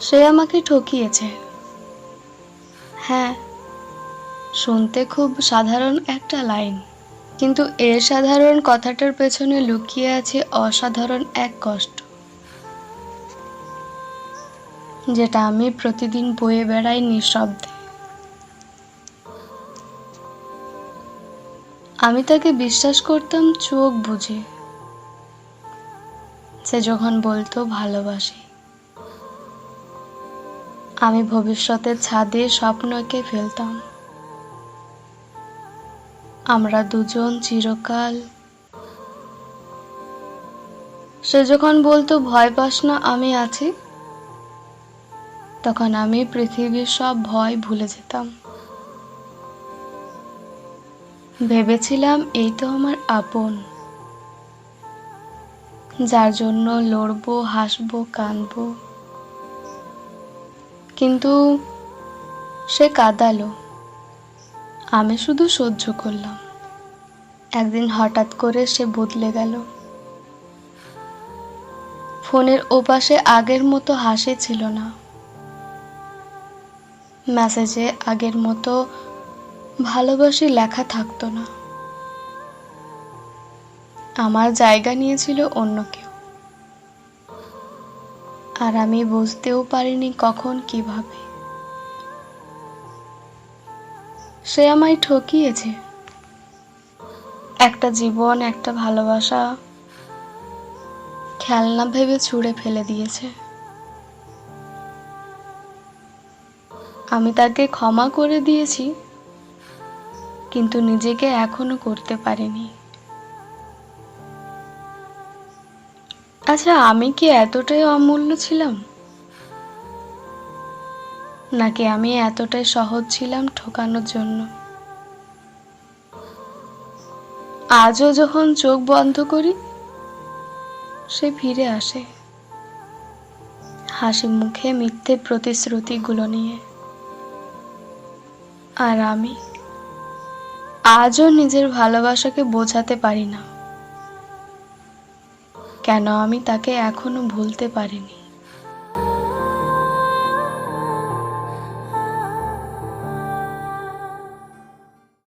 সে আমাকে ঠকিয়েছে। হ্যাঁ শুনতে খুব সাধারণ একটা লাইন। কিন্তু এর সাধারণ কথাটার পেছনে লুকিয়ে আছে অসাধারণ এক কষ্ট। যেটা আমি প্রতিদিন বয়ে বেড়াই নিঃশব্দে। আমি তাকে বিশ্বাস করতাম চোখ বুঝে। সে যখন বলতো, ভালোবাসি। আমি ভবিষ্যতের ছাদে স্বপ্নকে ফেলতাম। আমরা দুজন চিরকাল সে যখন বলতো, ভয় পাস না, আমি আছি, তখন আমি পৃথিবীর সব ভয় ভুলে যেতাম। ভেবেছিলাম, এই তো আমার আপন। যার জন্য লড়বো, হাসবো, কাঁদবো। কিন্তু সে কাঁদালো। আমি শুধু সহ্য করলাম। একদিন হঠাৎ করে সে বদলে গেল। ফোনের ওপাশে আগের মতো হাসি ছিল না। মেসেজে আগের মতো ভালোবাসি লেখা থাকতো না। আমার জায়গা নিয়েছিল অন্য কেউ। আর আমি বুঝতেও পারিনি কখন কীভাবে। সে আমায় ঠকিয়েছে। একটা জীবন, একটা ভালোবাসা, খেলনা ভেবে ছুঁড়ে ফেলে দিয়েছে। আমি তাকে ক্ষমা করে দিয়েছি, কিন্তু নিজেকে এখনও করতে পারিনি। আচ্ছা আমি কি এতটাই অমূল্য ছিলাম? নাকি আমি এতটাই সহজ ছিলাম ঠকানোর জন্য? আজও যখন চোখ বন্ধ করি, সে ফিরে আসে। হাসি মুখে মিথ্যে প্রতিশ্রুতিগুলো নিয়ে। আর আমি আজও নিজের ভালোবাসাকে বোঝাতে পারি না। কেন আমি তাকে এখনও ভুলতে পারিনি?